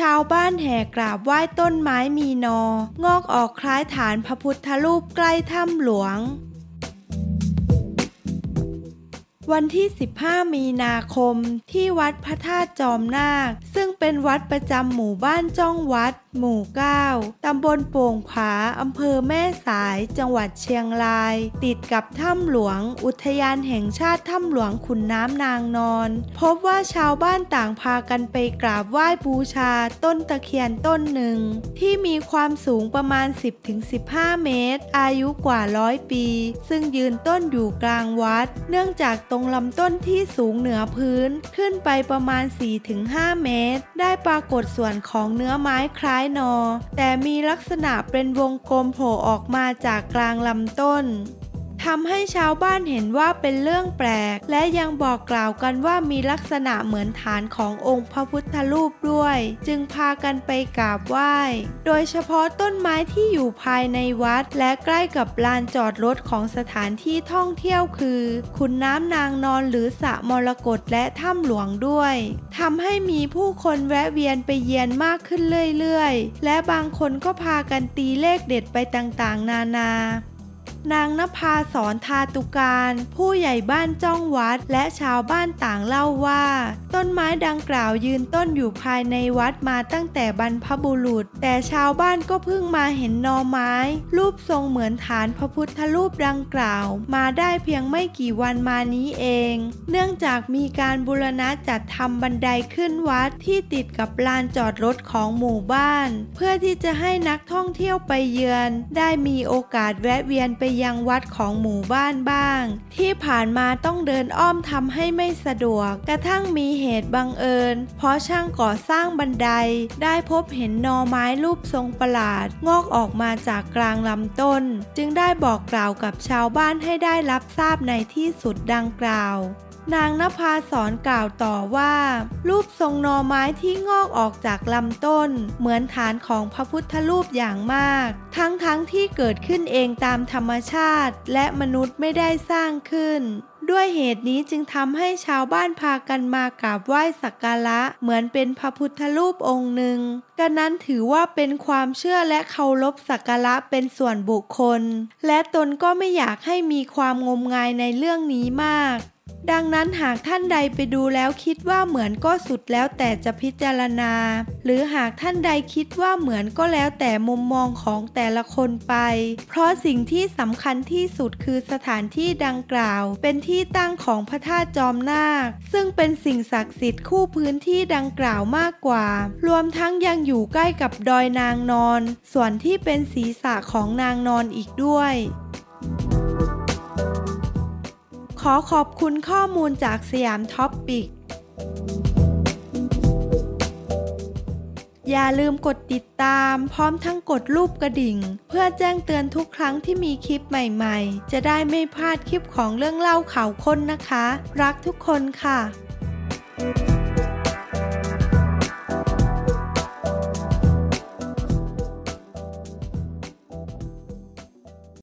ชาวบ้านแห่กราบไหว้ต้นไม้มีนอ งอกออกคล้ายฐานพระพุทธรูปใกล้ถ้ำหลวง วันที่ 15 มีนาคมที่วัดพระธาตุจอมนาค ซึ่งเป็นวัดประจำหมู่บ้านจ้องวัดหมู่ 9 ตำบลโป่งผา อำเภอแม่สาย จังหวัดเชียงราย ติดกับถ้ำหลวง อุทยานแห่งชาติถ้ำหลวงขุนน้ำนางนอน พบว่าชาวบ้านต่างพากันไปกราบไหว้บูชาต้นตะเคียนต้นหนึ่ง ที่มีความสูงประมาณ 10-15 เมตร อายุกว่าร้อยปี ซึ่งยืนต้นอยู่กลางวัด เนื่องจากตรงลำต้นที่สูงเหนือพื้น ขึ้นไปประมาณ 4-5 เมตร ได้ปรากฏส่วนของเนื้อไม้คล้ายนอ แต่มีลักษณะเป็นวงกลมโผล่ออกมาจากกลางลำต้น ทำให้ชาวบ้านเห็นว่าเป็นเรื่องแปลก และยังบอกกล่าวกันว่ามีลักษณะเหมือนฐานขององค์พระพุทธรูปด้วย จึงพากันไปกราบไหว้ โดยเฉพาะต้นไม้ที่อยู่ภายในวัด และใกล้กับลานจอดรถของสถานที่ท่องเที่ยวคือ ขุนน้ำนางนอนหรือสระมรกตและถ้ำหลวงด้วยทำให้มีผู้คนแวะเวียนไปเยือนมากขึ้นเรื่อยๆ และบางคนก็พากันตีเลขเด็ดไปต่างๆ นานา นางนภาสอนทาตุการ ผู้ใหญ่บ้านจ้องวัด และชาวบ้านต่างเล่าว่า ต้นไม้ดังกล่าวยืนต้นอยู่ภายในวัดมาตั้งแต่บรรพบุรุษ แต่ชาวบ้านก็เพิ่งมาเห็นนอไม้ รูปทรงเหมือนฐานพระพุทธรูปดังกล่าว มาได้เพียงไม่กี่วันมานี้เอง เนื่องจากมีการบูรณะจัดทำบันไดขึ้นวัดที่ติดกับลานจอดรถของหมู่บ้าน เพื่อที่จะให้นักท่องเที่ยวไปเยือน ได้มีโอกาสแวะเวียนไปยังวัดของหมู่บ้านบ้าง ที่ผ่านมาต้องเดินอ้อมทำให้ไม่สะดวก กระทั่งมีเหตุบังเอิญ เพราะช่างก่อสร้างบันได ได้พบเห็นนอไม้รูปทรงประหลาด งอกออกมาจากกลางลำต้น จึงได้บอกกล่าวกับชาวบ้านให้ได้รับทราบในที่สุดดังกล่าว นางนภาสอนกล่าวต่อว่า รูปทรงนอไม้ที่งอกออกจากลำต้น เหมือนฐานของพระพุทธรูปอย่างมาก ทั้งๆทที่เกิดขึ้นเองตามธรรมชาติ และมนุษย์ไม่ได้สร้างขึ้น ด้วยเหตุนี้จึงทำให้ชาวบ้านพากันมากราบไหว้สักการะ เหมือนเป็นพระพุทธรูปองค์หนึ่งกันนั้นถือว่าเป็นความเชื่อและเคารพสักการะเป็นส่วนบุคคล และตนก็ไม่อยากให้มีความงมงายในเรื่องนี้มาก ดังนั้นหากท่านใดไปดูแล้วคิดว่าเหมือนก็สุดแล้วแต่จะพิจารณา หรือหากท่านใดคิดว่าเหมือนก็แล้วแต่มุมมองของแต่ละคนไป เพราะสิ่งที่สำคัญที่สุดคือสถานที่ดังกล่าว เป็นที่ตั้งของพระธาตุจอมนาค ซึ่งเป็นสิ่งศักดิ์สิทธิ์คู่พื้นที่ดังกล่าวมากกว่า รวมทั้งยังอยู่ใกล้กับดอยนางนอน ส่วนที่เป็นศีรษะของนางนอนอีกด้วย ขอขอบคุณข้อมูลจากสยามท็อปปิก อย่าลืมกดติดตามพร้อมทั้งกดรูปกระดิ่ง เพื่อแจ้งเตือนทุกครั้งที่มีคลิปใหม่ๆ จะได้ไม่พลาดคลิปของเรื่องเล่าข่าวค้นนะคะ รักทุกคนค่ะ